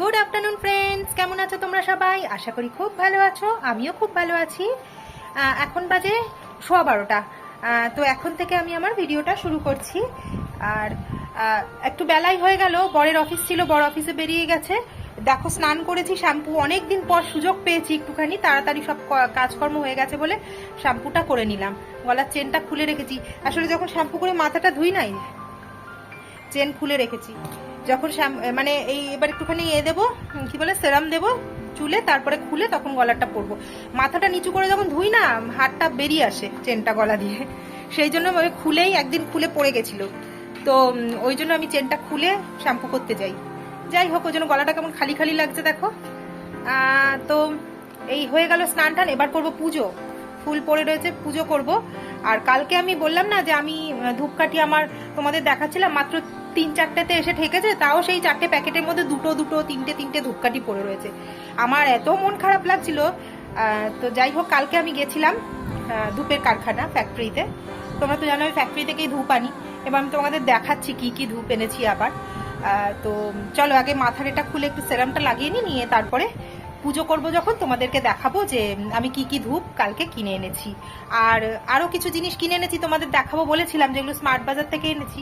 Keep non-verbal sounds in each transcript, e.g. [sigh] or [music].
Good afternoon friends কেমন আছো তোমরা সবাই? আশা করি খুব ভালো আছো। আমিও খুব ভালো আছি। এখন বাজে সোয়া বারোটা। তো এখন থেকে আমি আমার ভিডিওটা শুরু করছি। আর একটু বেলাই হয়ে গেল। বরের অফিস ছিল বড় অফিসে বেরিয়ে গেছে। দেখো, স্নান করেছি, শ্যাম্পু অনেক দিন পর সুযোগ পেয়েছি একটুখানি। তাড়াতাড়ি সব কাজকর্ম হয়ে গেছে বলে শ্যাম্পুটা করে নিলাম। গলার চেনটা খুলে রেখেছি। আসলে যখন শ্যাম্পু করে মাথাটা ধুই নাই, চেন খুলে রেখেছি। যখন মানে এই এবার একটুখানি এ দেবো কি বলে, সেরাম দেবো, চুলে, তারপরে খুলে তখন গলাটা পরবো। মাথাটা নিচু করে যখন ধুই না, হাতটা বেরিয়ে আসে চেনটা গলা দিয়ে। সেই জন্য খুলেই একদিন খুলে পড়ে গেছিল। তো ওই জন্য আমি চেনটা খুলে শ্যাম্পু করতে যাই। যাই হোক, ওই জন্য গলাটা কেমন খালি খালি লাগছে, দেখো। তো এই হয়ে গেল স্নান টান, এবার করব পুজো। ফুল পড়ে রয়েছে, পুজো করব। আর কালকে আমি বললাম না যে আমি ধূপকাঠি আমার তোমাদের দেখাচ্ছিলাম, মাত্র তিন চারটেতে এসে ঠেকেছে, তাও সেই চারটে প্যাকেটের মধ্যে দুটো দুটো, তিনটে তিনটে ধূপকাঠি পড়ে রয়েছে। আমার এত মন খারাপ লাগছিল তো যাই হোক, কালকে আমি গেছিলাম ধূপের কারখানা ফ্যাক্টরিতে তোমরা তো জানো আমি ফ্যাক্টরি থেকেই ধূপ আনি। এবার আমি তোমাদের দেখাচ্ছি কি কি ধূপ এনেছি আবার। তো চলো, আগে মাথার এটা খুলে একটু সেরামটা লাগিয়ে নি, নিয়ে তারপরে পুজো করব যখন, তোমাদেরকে দেখাবো যে আমি কি কি ধূপ কালকে কিনে এনেছি। আর আরও কিছু জিনিস কিনে এনেছি, তোমাদের দেখাবো বলেছিলাম যেগুলো স্মার্ট বাজার থেকে এনেছি।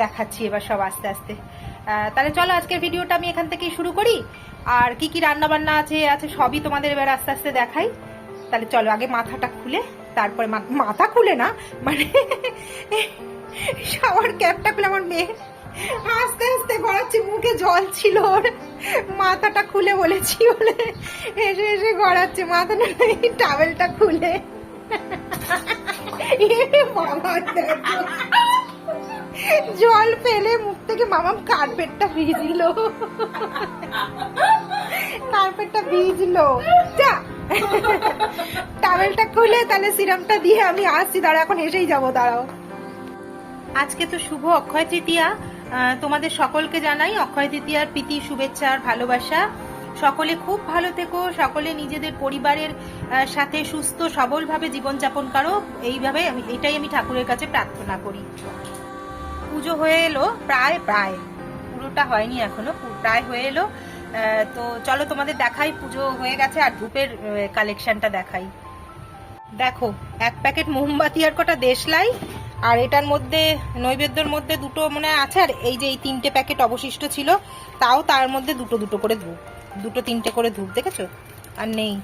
দেখাচ্ছি এবার সব আস্তে আস্তে। তাহলে চলো আজকের ভিডিওটা আমি এখান থেকেই শুরু করি। আর কি কি রান্না বান্না আছে আছে সবই তোমাদের এবার আস্তে আস্তে দেখাই। তাহলে চলো, আগে মাথাটা খুলে, তারপরে মাথা খুলে না মানে [laughs] শাওয়ার ক্যাপটা খুলে আমার মেয়ে আস্তে আস্তে গড়াচ্ছে, মুখে জল ছিল ওর। মাথাটা খুলে বলেছি বলে এসে এসে গড়াচ্ছে মাথাটা টাওয়েলটা খুলে। জল ফেলে মুখ থেকে মামাম কার্পেটটা ভিজলো। কার্পেটটা ভিজলো। যা। টাওয়েলটা খুলে তাহলে সিরামটা দিয়ে আমি আসছি দাঁড়া এখন এসেই যাব, দাঁড়াও। আজকে তো শুভ অক্ষয় তৃতীয়া। তোমাদের সকলকে জানাই অক্ষয় তৃতীয়ার প্রীতি, শুভেচ্ছা আর ভালোবাসা। সকলে খুব ভালো থেকো, সকলে নিজেদের পরিবারের সাথে সুস্থ, সবলভাবে জীবনযাপন করো। এইভাবে এটাই আমি ঠাকুরের কাছে প্রার্থনা করি। পুজো হয়ে এলো, প্রায় প্রায়। পুরোটা হয়নি এখনও প্রায় হয়ে এলো। তো চলো তোমাদের দেখাই, পুজো হয়ে গেছে আর ধূপের কালেকশনটা দেখাই। দেখো, এক প্যাকেট মোমবাতি আর কটা দেশলাই। আর এটার মধ্যে, নৈবেদ্যর মধ্যে দুটো মনে আছে, আর এই যে এই তিনটে প্যাকেট অবশিষ্ট ছিল, তাও তার মধ্যে দুটো দুটো করে ধূপ। দুটো তিনটে করে ধূপ, দেখেছ? আর নেই।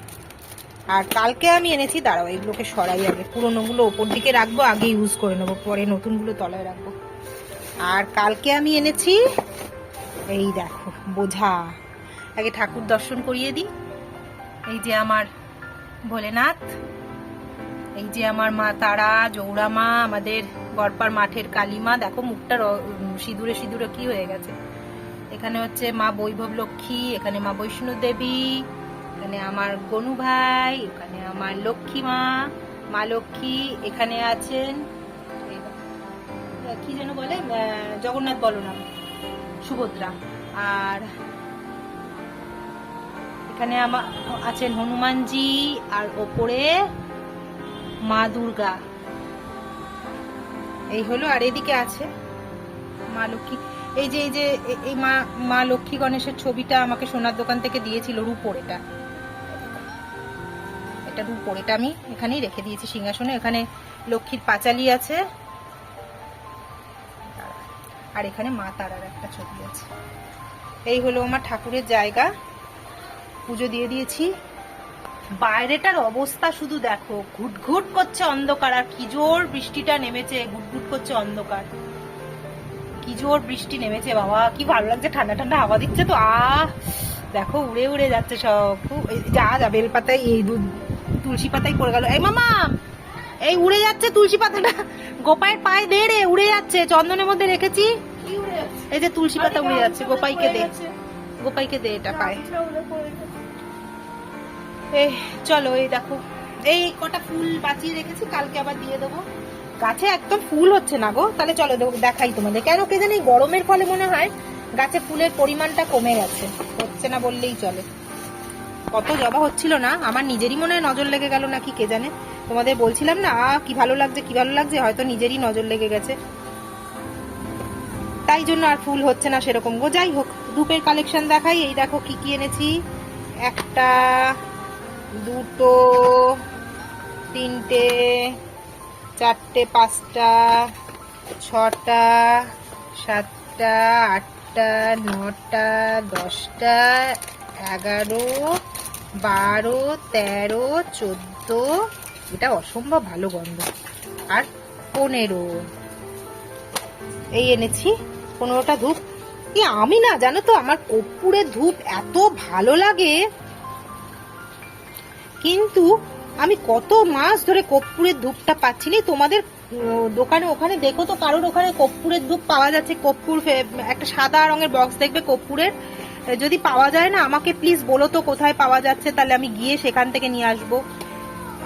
আর কালকে আমি এনেছি, দাঁড়াও, এগুলোকে সরাই আগে। পুরোনোগুলো ওপর দিকে রাখব, আগে ইউজ করে নেব, পরে নতুনগুলো তলায় রাখব। আর কালকে আমি এনেছি, এই দেখো, বোঝা। আগে ঠাকুর দর্শন করিয়ে দিই। এই যে আমার ভোলেনাথ। এই যে আমার মা তারা জৌড়া মা, আমাদের গড়পার মাঠের কালীমা, দেখো মুখটা সিঁদুরে সিঁদুরে কি হয়ে গেছে। এখানে হচ্ছে মা বৈভব লক্ষ্মী এখানে মা বৈষ্ণব দেবী এখানে আমার গনু ভাই, এখানে আমার লক্ষ্মী মা মা লক্ষ্মী, এখানে আছেন কি যেন বলে জগন্নাথ বলরাম সুভদ্রা। আর এখানে আমার আছেন হনুমানজি, আর ওপরে মা দুর্গা। এই হলো আর এদিকে আছে মা লক্ষ্মী। এই যে এই যে, এই মা মা লক্ষ্মী গণেশের ছবিটা আমাকে সোনার দোকান থেকে দিয়েছিল রূপোর এটা এটা রূপোর এটা আমি এখানেই রেখে দিয়েছি সিংহাসনে। এখানে লক্ষ্মীর পাঁচালি আছে। আর এখানে মা তারার একটা ছবি আছে। এই হলো আমার ঠাকুরের জায়গা। পুজো দিয়ে দিয়েছি। বাইরেটার অবস্থা শুধু দেখো। ঘুটঘুট করছে অন্ধকার আর কি জোর বৃষ্টিটা নেমেছে ঘুটঘুট করছে অন্ধকার। কি জোর বৃষ্টি নেমেছে বাবা কি ভালো লাগছে ঠান্ডা ঠান্ডা হাওয়া দিচ্ছে তো আহ! দেখো উড়ে উড়ে যাচ্ছে সব। যা যা বেলপাতায় এই দুধ তুলসী পাতায় পড়ে গেল। এই মামা! এই উড়ে যাচ্ছে তুলসী পাতাটা। গোপাইয়ের পায়ে দে রে উড়ে যাচ্ছে চন্দনের মধ্যে রেখেছি। এই যে তুলসী পাতা উড়ে যাচ্ছে গোপাইকে দে। গোপাইকে দে এটা পায়। এই, চলো, এই দেখো। এই কটা ফুল বাঁচিয়ে রেখেছি, কালকে আবার দিয়ে দেবো। গাছে একদম ফুল হচ্ছে না গো। তাহলে চলো, দেখ- দেখাই তোমাদের। কেন কে জানি গরমের ফলে মনে হয় গাছে ফুলের পরিমাণটা কমে গেছে। হচ্ছে না বললেই চলে। কত জবা হচ্ছিল না? আমার নিজেরই মনে হয় নজর লেগে গেল নাকি, কে জানে? তোমাদের বলছিলাম না কি ভালো লাগছে, কি ভালো লাগছে? হয়তো নিজেরই নজর লেগে গেছে। তাই জন্য আর ফুল হচ্ছে না সেরকম গো। যাই হোক, ধূপের কালেকশন দেখাই। এই দেখো কি কি এনেছি। একটা দুটো, তিনটে, চারটে, পাঁচটা, ছটা, সাতটা, আটটা, নটা, দশটা, এগারো, বারো, তেরো, চোদ্দ। এটা অসম্ভব ভালো গন্ধ। আর পনেরো। এই এনেছি, পনেরোটা ধূপ। আমি না, জানো তো, আমার কর্পূরের ধূপ এত ভালো লাগে। কিন্তু আমি কত মাস ধরে কর্পূরের ধূপটা পাচ্ছি না? তোমাদের দোকানে ওখানে দেখো তো কারোর ওখানে কর্পূরের ধূপ পাওয়া যাচ্ছে। কর্পূর একটা সাদা রঙের বক্স দেখবে কর্পূরের। যদি পাওয়া যায় না, আমাকে প্লিজ বলো তো কোথায় পাওয়া যাচ্ছে, তাহলে আমি গিয়ে সেখান থেকে নিয়ে আসব।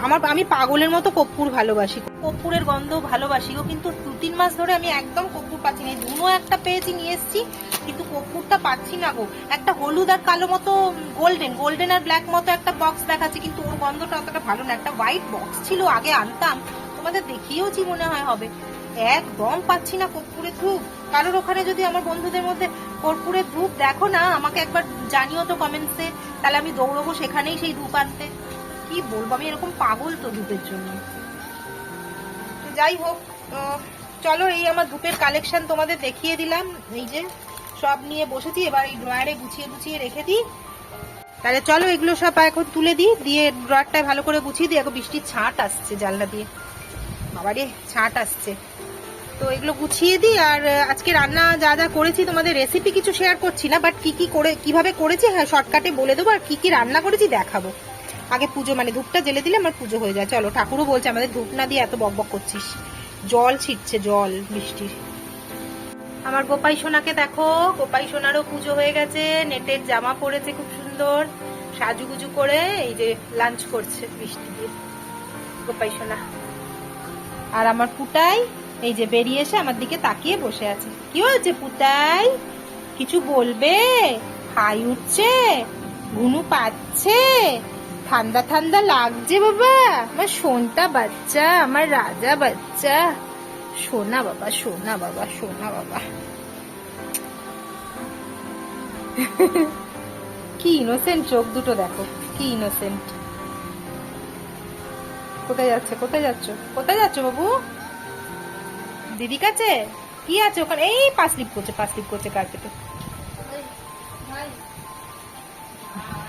আমার, আমি পাগলের মতো কর্পূর ভালোবাসি। কর্পূরের গন্ধ ভালোবাসি কিন্তু দু তিন মাস ধরে আমি একদম কর্পূর পাচ্ছি না। ধুনো একটা পেয়েছি, নিয়ে এসেছি। কিন্তু কর্পূরটা পাচ্ছি না গো। একটা হলুদ আর কালো মতো গোল্ডেন গোল্ডেন আর ব্ল্যাক মতো একটা বক্স দেখাচ্ছে, কিন্তু ওর গন্ধটা অতটা ভালো না। একটা হোয়াইট বক্স ছিল, আগে আনতাম। তোমাদের দেখিয়েওছি মনে হয় হবে। একদম পাচ্ছি না কর্পূরের ধূপ। কারোর ওখানে যদি আমার বন্ধুদের মধ্যে কর্পূরের ধূপ দেখো না, আমাকে একবার জানিও তো কমেন্টসে তাহলে আমি দৌড়বো সেখানেই সেই ধূপ আনতে। কি বলব, আমি এরকম পাগল তো ধূপের জন্য। যাই হোক চলো এই আমার ধূপের কালেকশন তোমাদের দেখিয়ে দিলাম। এই যে সব নিয়ে বসেছি, এবার এই ড্রয়ারে গুছিয়ে গুছিয়ে রেখে দিই। তাহলে চলো এগুলো সব এখন তুলে দিই, দিয়ে ড্রয়ারটায় ভালো করে গুছিয়ে দিই। এখন বৃষ্টির ছাট আসছে জানলা দিয়ে। বাবারে ছাট আসছে। তো এগুলো গুছিয়ে দিই, আর আজকে রান্না যা যা করেছি, তোমাদের রেসিপি কিছু শেয়ার করছি না বাট কি কি করে, কীভাবে করেছি হ্যাঁ শর্টকাটে বলে দেবো, আর কি কি রান্না করেছি দেখাবো। আগে পুজো মানে ধূপটা জ্বেলে দিলে আমার পুজো হয়ে যায়। চলো, ঠাকুরও বলছে আমাদের ধূপ না দিয়ে এত বকবক করছিস। জল ছিটছে, জল, বৃষ্টির। আমার গোপাই সোনাকে দেখো, গোপাই সোনারও পুজো হয়ে গেছে, নেটের জামা পরেছে খুব সুন্দর, সাজুগুজু করে এই যে লাঞ্চ করছে বৃষ্টি দিয়ে, গোপাই সোনা। আর আমার পুটাই এই যে বেরিয়ে এসে আমার দিকে তাকিয়ে বসে আছে। কি হয়েছে পুটাই কিছু বলবে? হাই উঠছে? ঘুনু পাচ্ছে? ঠান্ডা ঠান্ডা লাগছে বাবা। আমার সোনটা বাচ্চা, আমার রাজা বাচ্চা। সোনা বাবা সোনা বাবা সোনা বাবা। কি ইনোসেন্ট চোখ দুটো দেখো, কি ইনোসেন্ট কোথায় যাচ্ছে, কোথায় যাচ্ছ? কোথায় যাচ্ছ বাবু? দিদি কাছে? কি আছে ওখানে? এই পাঁচ লিপ করছে, পাঁচ লিপ করছে কার্পেটে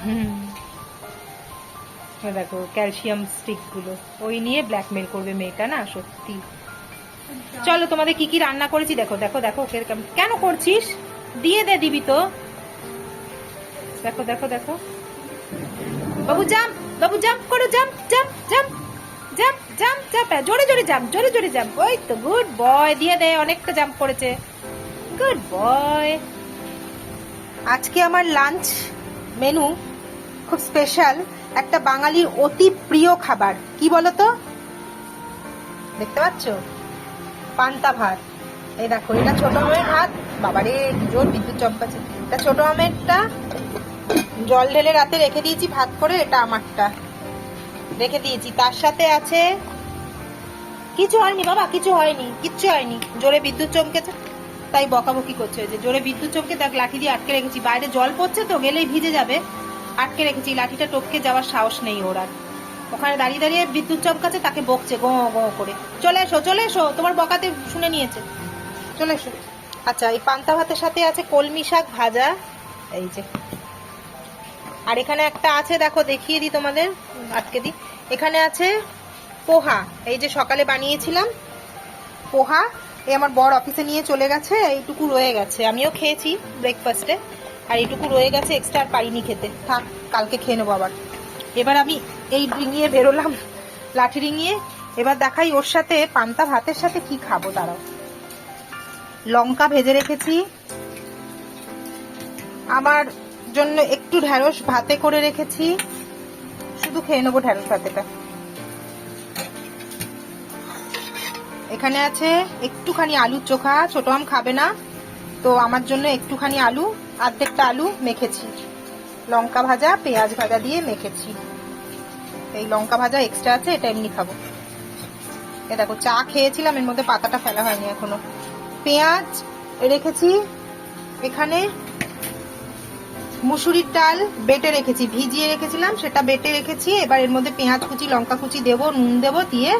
হুম। দেখো ক্যালসিয়াম স্টিকগুলো। ওই নিয়ে ব্ল্যাকমেল করবে মেয়েটা না, সত্যি। চলো, তোমাদের কি কি রান্না করেছি? দেখো দেখো দেখো কেন করছিস? দিয়ে দে দিবি তো। দেখো দেখো দেখো। বাবু জাম্প বাবু জাম্প করো jump jump jump jump jump jump জোরে জোরে জাম্প জোরে জোরে জাম্প ওই তো গুড বয় দিয়ে দে, অনেকটা জাম্প করেছে। গুড বয় আজকে আমার লাঞ্চ মেনু খুব স্পেশাল একটা বাঙালির অতি প্রিয় খাবার। কি বলো তো দেখতে পাচ্ছ? পান্তা ভাত। এই দেখো, এটা ছোট আমের ভাত। বাবারে জোর বিদ্যুৎ চমকাচ্ছে। এটা ছোট আমেরটা জল ঢেলে রাতে রেখে দিয়েছি ভাত করে, এটা আমারটা। রেখে দিয়েছি। তার সাথে আছে কিছু হয়নি বাবা, কিছু হয়নি, কিচ্ছু হয়নি। জোরে বিদ্যুৎ চমকেছে, তাই বকাবকি করছে যে। জোরে বিদ্যুৎ চমকে দেখ, লাঠি দিয়ে আটকে রেখেছি। বাইরে জল পড়ছে তো, গেলেই ভিজে যাবে। আটকে রেখেছি। লাঠিটা টপকে যাওয়ার সাহস নেই ওর আর। ওখানে দাঁড়িয়ে দাঁড়িয়ে বিদ্যুৎ চমকাচ্ছে তাকে বকছে গো গো করে। চলে এসো চলে এসো তোমার বকাতে শুনে নিয়েছে। চলে এসো। আচ্ছা এই পান্তা ভাতের সাথে আছে কলমি শাক ভাজা এই যে। আর এখানে একটা আছে দেখো দেখিয়ে দিই তোমাদের আজকে দিই। এখানে আছে পোহা এই যে সকালে বানিয়েছিলাম। পোহা এই আমার বর অফিসে নিয়ে চলে গেছে এইটুকু রয়ে গেছে। আমিও খেয়েছি ব্রেকফাস্টে আর এইটুকু রয়ে গেছে এক্সট্রা আর পারিনি খেতে। থাক কালকে খেয়ে নেব আবার। এবার আমি এই ডিঙিয়ে বেরোলাম, লাঠি ডিঙিয়ে। এবার দেখাই ওর সাথে পান্তা ভাতের সাথে কি খাব তারাও লঙ্কা ভেজে রেখেছি। আমার জন্য একটু ঢ্যাঁড়স ভাতে করে রেখেছি। শুধু খেয়ে নেব ঢ্যাঁড়স ভাতেটা। এখানে আছে একটুখানি আলুর চোখা, ছোট আম খাবে না। তো আমার জন্য একটুখানি আলু অর্ধেকটা আলু মেখেছি। লঙ্কা ভাজা, পেঁয়াজ ভাজা দিয়ে মেখেছি। এই লঙ্কা ভাজা এক্সট্রা আছে, এটা এমনি খাব। এ দেখো, চা খেয়েছিলাম, এর মধ্যে পাতাটা ফেলা হয়নি এখনও। পেঁয়াজ রেখেছি, এখানে মুসুরির ডাল বেটে রেখেছি, ভিজিয়ে রেখেছিলাম, সেটা বেটে রেখেছি। এবার এর মধ্যে পেঁয়াজ কুচি, লঙ্কা কুচি দেবো, নুন দেবো, দিয়ে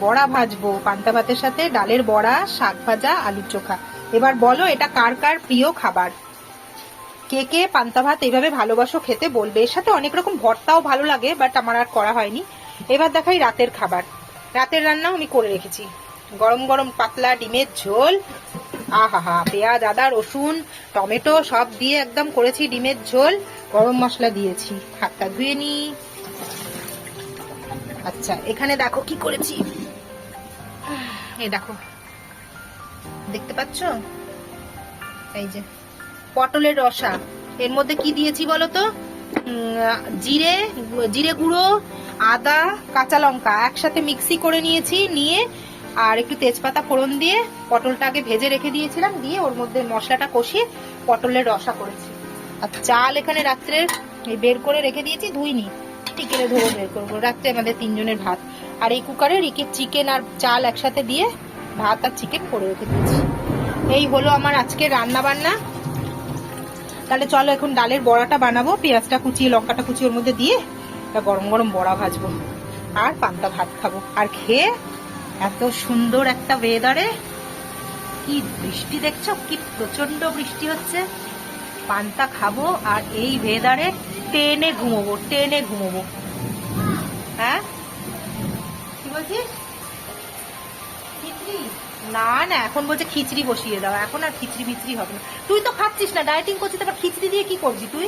বড়া ভাজবো। পান্তা ভাতের সাথে ডালের বড়া, শাক ভাজা, আলুর চোখা। এবার বলো, এটা কার কার প্রিয় খাবার? কে কে পান্তা ভাত এইভাবে ভালোবাসো খেতে বলবে। এর সাথে অনেক রকম ভর্তাও ভালো লাগে বাট আমার আর করা হয়নি। এবার দেখাই রাতের খাবার। রাতের রান্নাও আমি করে রেখেছি। গরম গরম পাতলা ডিমের ঝোল আহা হা পেঁয়াজ, আদা, রসুন, টমেটো সব দিয়ে একদম করেছি ডিমের ঝোল। গরম মশলা দিয়েছি। হাতটা ধুয়ে নি। আচ্ছা এখানে দেখো কি করেছি। এই দেখো। দেখতে পাচ্ছ? এই যে। পটলের রসা। এর মধ্যে কি দিয়েছি বলো তো জিরে জিরে গুঁড়ো, আদা, কাঁচা লঙ্কা একসাথে মিক্সি করে নিয়েছি, নিয়ে আর একটু তেজপাতা ফোড়ন দিয়ে পটলটা আগে ভেজে রেখে দিয়েছিলাম, দিয়ে ওর মধ্যে মশলাটা কষিয়ে পটলের রসা করেছি। আর চাল এখানে রাত্রে বের করে রেখে দিয়েছি, ধুইনি। টিকেলে ধরে বের করব। রাত্রে আমাদের তিনজনের ভাত। আর এই কুকারে রিকে চিকেন আর চাল একসাথে দিয়ে ভাত আর চিকেন করে রেখে দিয়েছি। এই হলো আমার আজকে রান্না বান্না তাহলে চলো এখন ডালের বড়াটা বানাবো, পেঁয়াজটা কুচিয়ে, লঙ্কাটা কুচিয়ে ওর মধ্যে দিয়ে একটা গরম গরম বড়া ভাজবো আর পান্তা ভাত খাব। আর খেয়ে এত সুন্দর একটা ওয়েদারে কি বৃষ্টি দেখছ? কি প্রচণ্ড বৃষ্টি হচ্ছে। পান্তা খাব আর এই ওয়েদারে টেনে ঘুমোবো টেনে ঘুমোবো। হ্যাঁ? কি বলছিস? না না, এখন বলছে খিচড়ি বসিয়ে দাও, এখন আর খিচড়ি বিচড়ি হবে না। তুই তো খাচ্ছিস না ডায়েটিং করছিস, তারপর খিচড়ি দিয়ে কি করবি তুই?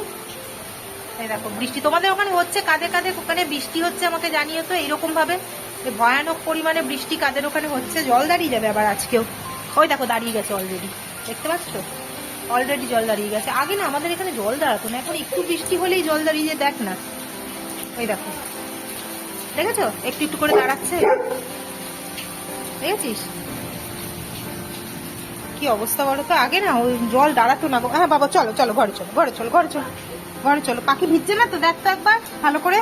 এই দেখো, বৃষ্টি, তোমাদের ওখানে হচ্ছে কাদের কাদের, ওখানে বৃষ্টি হচ্ছে আমাকে জানিয়ে তো এইরকম ভাবে ভয়ানক পরিমাণে বৃষ্টি কাদের ওখানে হচ্ছে, জল দাঁড়িয়ে যাবে আবার আজকেও। ওই দেখো, দাঁড়িয়ে গেছে অলরেডি দেখতে পাচ্ছ? অলরেডি জল দাঁড়িয়ে গেছে। আগে না, আমাদের এখানে জল দাঁড়াতো না, এখন একটু বৃষ্টি হলেই জল দাঁড়িয়ে দেখ না। ওই দেখো, দেখেছ? একটু একটু করে দাঁড়াচ্ছে। দেখেছিস? কি অবস্থা বলো তো? আগে না ওই জল দাঁড়াতো না হ্যাঁ বাবা, চলো চলো, ঘরে চলো ঘরে চলো ঘরে চলো ঘরে চলো। পাখি ভিজছে না তো? দেখ তো একবার, ভালো করে।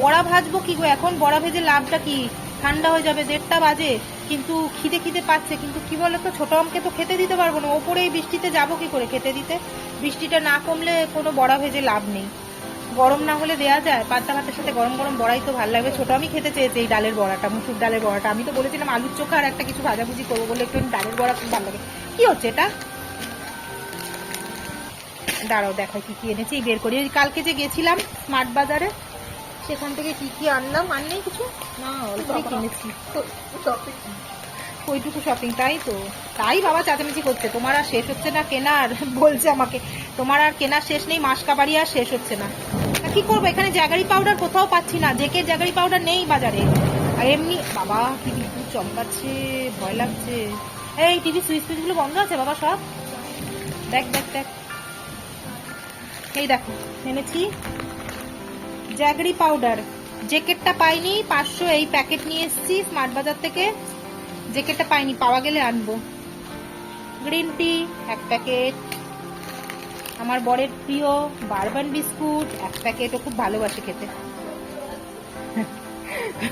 বড়া ভাজবো কি গো? এখন বড়া ভেজে লাভটা কি? ঠান্ডা হয়ে যাবে, দেড়টা বাজে। কিন্তু খিদে খিদে পাচ্ছে। কিন্তু কি বলো তো? ছোট আমকে তো খেতে দিতে পারব না। ওপরে এই বৃষ্টিতে যাব কি করে খেতে দিতে? বৃষ্টিটা না কমলে কোনো বড়া ভেজে লাভ নেই। গরম না হলে দেওয়া যায়? পান্তা ভাতের সাথে গরম গরম বড়াই তো ভালো লাগবে ছোট আমি খেতে চেয়েছি এই ডালের বড়াটা মুসুর ডালের বড়াটা। আমি তো বলেছিলাম আলুর চোখা আর একটা কিছু ভাজাভুজি করব বলে একটু ডালের বড়া খুব ভালো লাগে। কি হচ্ছে এটা? দাঁড়াও দেখাই কি কি এনেছি। বের করি। কালকে যে গেছিলাম স্মার্ট বাজারে সেখান থেকে কি কি আনলাম? আর নেই কিছু? না অল্পই কিনেছি। ওইটুকু শপিং তাই তো? তাই বাবা চাচামেচি করছে। তোমার আর শেষ হচ্ছে না কেনার বলছে আমাকে। তোমার আর কেনার শেষ নেই মাস কাবারি আর শেষ হচ্ছে না। কি করব? এখানে জাগারি পাউডার কোথাও পাচ্ছি না। জেকে জাগারি পাউডার নেই বাজারে। আর এমনি, বাবা, কি বিদ্যুৎ চমকাচ্ছে, ভয় লাগছে। এই টিভি সুইচ সুইচগুলো বন্ধ আছে বাবা সব? দেখ দেখ দেখ। এই দেখো, এনেছি। জ্যাগরি পাউডার জ্যাকেটটা পাইনি, পাঁচশো এই প্যাকেট নিয়ে এসেছি স্মার্ট বাজার থেকে। জ্যাকেটটা পাইনি, পাওয়া গেলে আনব। গ্রিন টি এক প্যাকেট আমার বরের প্রিয় বারবান বিস্কুট, এক প্যাকেট, ও খুব ভালোবাসে খেতে।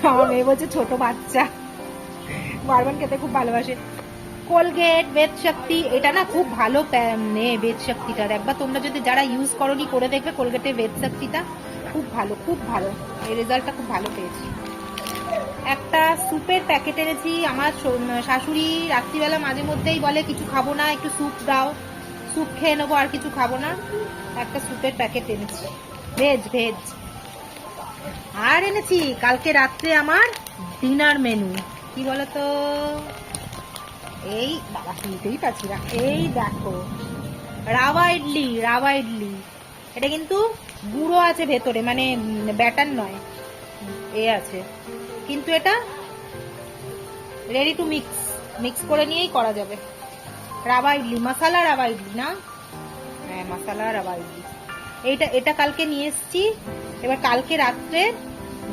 আমার মেয়ে বলছে, ছোট বাচ্চা। বারবান খেতে খুব ভালোবাসে। কোলগেট বেদ শক্তি এটা না খুব ভালো প্যা- নে বেদ শক্তিটার একবার তোমরা যদি যারা ইউজ করনি, করে দেখবে কোলগেটের বেদ শক্তিটা খুব ভালো খুব ভালো। এই রেজাল্টটা খুব ভালো পেয়েছি। একটা স্যুপের প্যাকেট এনেছি। আমার শাশুড়ি রাত্রিবেলা মাঝে মধ্যেই বলে, কিছু খাব না, একটু স্যুপ দাও। স্যুপ খেয়ে নেব, আর কিছু খাব না। একটা স্যুপের প্যাকেট এনেছি। Veg veg. আর এনেছি কালকে রাত্রে আমার ডিনার মেনু। কি বলতো? এই, বাবা নিতেই পারছি না। এই দেখো রাওয়া ইডলি রাওয়া ইডলি। এটা কিন্তু গুঁড়ো আছে ভেতরে মানে ব্যাটার নয়। এ আছে। কিন্তু এটা রেডি টু মিক্স মিক্স করে নিয়েই করা যাবে। রাবা ইডলি মশালা রাবা ইডলি না? হ্যাঁ মশালা রাবা ইডলি এইটা, এটা কালকে নিয়ে এসেছি। এবার কালকে রাত্রে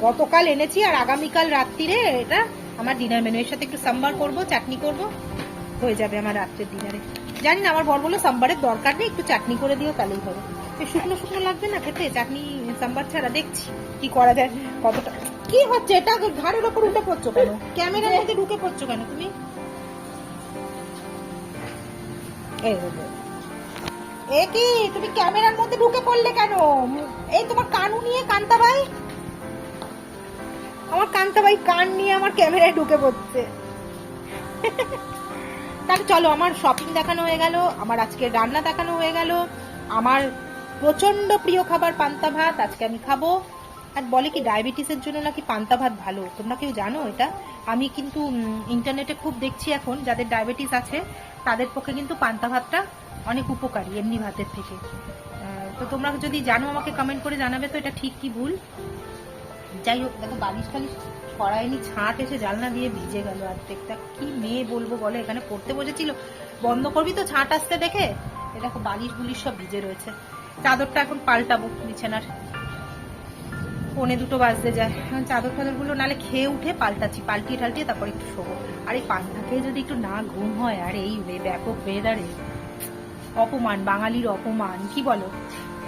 গতকাল এনেছি আর আগামীকাল রাত্রিরে এটা আমার ডিনার মেনু এর সাথে একটু সাম্বার করব, চাটনি করব। হয়ে যাবে আমার রাত্রের ডিনারে জানি না, আমার বর বলল সাম্বারের দরকার নেই, একটু চাটনি করে দিও তাহলেই হবে। শুকনো শুকনো লাগবে না খেতে? চাটনি, সাম্বার ছাড়া দেখছি কি করা যায়, কতটা কি হচ্ছে? এটা ঘাড়ের ওপর উঠে পড়ছো কেন? ক্যামেরার মধ্যে ঢুকে পড়ছো কেন তুমি? এই হলো। এ কি, তুমি ক্যামেরার মধ্যে ঢুকে পড়লে কেন? এই তোমার কানু নিয়ে কান্তা ভাই আমার কান্তা ভাই কান নিয়ে আমার ক্যামেরায় ঢুকে পড়ছে। তাহলে চলো, আমার শপিং দেখানো হয়ে গেল, আমার আজকে রান্না দেখানো হয়ে গেল, আমার প্রচণ্ড প্রিয় খাবার পান্তা ভাত, আজকে আমি খাব। আর বলে কি ডায়াবেটিসের জন্য নাকি পান্তা ভাত ভালো? তোমরা কেউ জানো এটা? আমি কিন্তু ইন্টারনেটে খুব দেখছি এখন, যাদের ডায়াবেটিস আছে, তাদের পক্ষে কিন্তু পান্তা ভাতটা অনেক উপকারী, এমনি ভাতের থেকে। তো তোমরা যদি জানো, আমাকে কমেন্ট করে জানাবে তো এটা ঠিক কি ভুল? যাই হোক, দেখো, বালিশ টালিশ ছড়ায়নি, ছাঁট এসে জানলা দিয়ে ভিজে গেল। অর্ধেকটা কি মেয়ে বলব বলো, এখানে পড়তে বসেছিল। বন্ধ করবি তো ছাঁট আসতে দেখে? এ দেখো বালিশ বুলিশ সব ভিজে রয়েছে। চাদরটা এখন পাল্টাবো বিছানার। পনে দুটো বাজতে যায়। এখন চাদর টাদরগুলো নালে খেয়ে উঠে পাল্টাচ্ছি পাল্টিয়ে টাল্টিয়ে তারপর একটু শোবো। আর এই পান্তা খেয়ে যদি একটু না ঘুম হয় আর এই ব্যাপক ওয়েদারে অপমান বাঙালির অপমান কি বলো?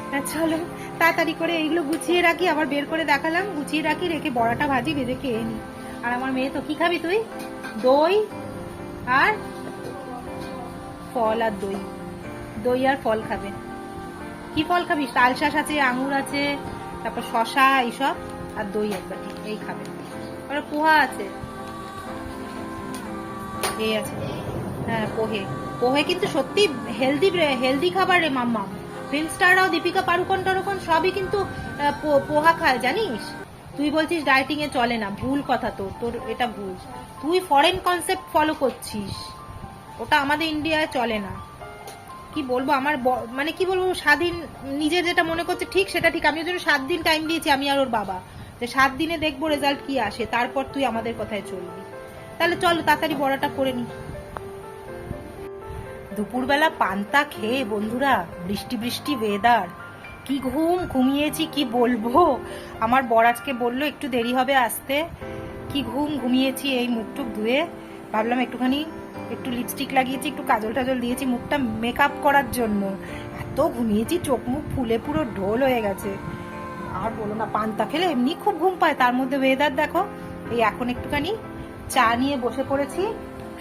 হ্যাঁ, চলো তাড়াতাড়ি করে এইগুলো গুছিয়ে রাখি আবার বের করে দেখালাম গুছিয়ে রাখি রেখে বড়াটা ভাজি ভেজে খেয়ে নি। আর আমার মেয়ে তো কি খাবি তুই? দই আর ফল আর দই। দই আর ফল খাবে। কি ফল খাবি? তালশাঁস আছে আঙুর আছে তারপর শশা এইসব আর দই এক বাটি এই খাবে। আর পোহা আছে। এই আছে। হ্যাঁ পোহে। পোহে কিন্তু সত্যি হেলদি হেলদি খাবার রে মাম্মা। ফিল্ম স্টাররাও দীপিকা পাড়ুকন টারুকন সবই কিন্তু পোহা খায়, জানিস? তুই বলছিস ডায়েটিং এ চলে না, ভুল কথা তোর তোর এটা ভুল। তুই ফরেন কনসেপ্ট ফলো করছিস। ওটা আমাদের ইন্ডিয়ায় চলে না। কি বলব, আমার মানে কি বলব, স্বাধীন, নিজের যেটা মনে করছে ঠিক সেটা ঠিক। আমি ওই সাত দিন টাইম দিয়েছি, আমি আর ওর বাবা। যে সাত দিনে দেখব রেজাল্ট কি আসে, তারপর তুই আমাদের কথায় চলবি। তাহলে চলো, তাড়াতাড়ি বড়াটা করে নি। দুপুরবেলা পান্তা খেয়ে, বন্ধুরা, বৃষ্টি বৃষ্টি ওয়েদার কি ঘুম ঘুমিয়েছি, কি বলব? আমার বর আজকে বলল, একটু দেরি হবে আসতে। কি ঘুম ঘুমিয়েছি, এই মুখটুক ধুয়ে। ভাবলাম একটুখানি একটু লিপস্টিক লাগিয়েছি, একটু কাজল টাজল দিয়েছি, মুখটা মেকআপ করার জন্য। এত ঘুমিয়েছি, চোখ মুখ ফুলে পুরো ঢোল হয়ে গেছে। আর বলো না, পান্তা খেলে এমনি খুব ঘুম পায়। তার মধ্যে ওয়েদার দেখো, এই এখন একটুখানি চা নিয়ে বসে পড়েছি,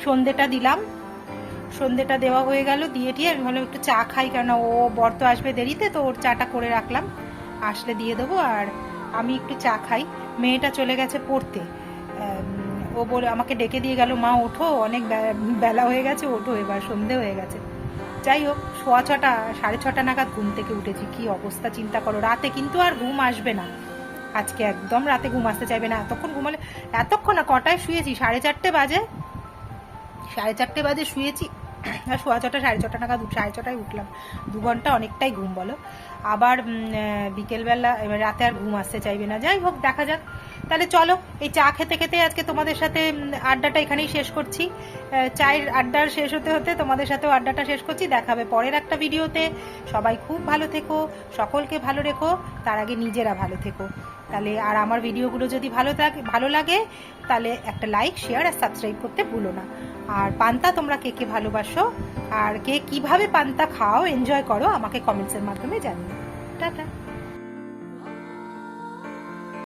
সন্ধেটা দিলাম। সন্ধেটা দেওয়া হয়ে গেল, দিয়ে দিয়ে আমি ভাবলাম একটু চা খাই কেন ও বর তো আসবে দেরিতে, তো ওর চাটা করে রাখলাম। আসলে দিয়ে দেবো, আর আমি একটু চা খাই। মেয়েটা চলে গেছে পড়তে। ও বলে, আমাকে ডেকে দিয়ে গেল, মা ওঠো। অনেক বেলা হয়ে গেছে, ওঠো এবার, সন্ধে হয়ে গেছে। যাই হোক, সোয়া ছটা, সাড়ে ছটা নাগাদ ঘুম থেকে উঠেছি। কি অবস্থা, চিন্তা করো। রাতে কিন্তু আর ঘুম আসবে না। আজকে একদম রাতে ঘুম আসতে চাইবে না। এতক্ষণ ঘুমালে, এতক্ষণ না, কটায় শুয়েছি? সাড়ে চারটে বাজে? সাড়ে চারটে বাজে শুয়েছি। আর সোয়া ছটা, সাড়ে ছটা নাগাদ সাড়ে ছটায় উঠলাম। দু ঘণ্টা অনেকটাই ঘুম, বলো। আবার বিকেলবেলা, এবার রাতে আর ঘুম আসতে চাইবে না। যাই হোক, দেখা যাক। তাহলে চলো, এই চা খেতে খেতে আজকে তোমাদের সাথে আড্ডাটা এখানেই শেষ করছি। চায়ের আড্ডার শেষ হতে হতে তোমাদের সাথেও আড্ডাটা শেষ করছি। দেখাবে পরের একটা ভিডিওতে। সবাই খুব ভালো থেকো, সকলকে ভালো রেখো, তার আগে নিজেরা ভালো থেকো। তাহলে আর আমার ভিডিওগুলো যদি ভালো থাকে, ভালো লাগে, তাহলে একটা লাইক, শেয়ার আর সাবস্ক্রাইব করতে ভুলো না। আর পান্তা তোমরা কে কে ভালোবাসো? আর কে কীভাবে পান্তা খাও, এনজয় করো, আমাকে কমেন্টসের মাধ্যমে জানিও। টাটা।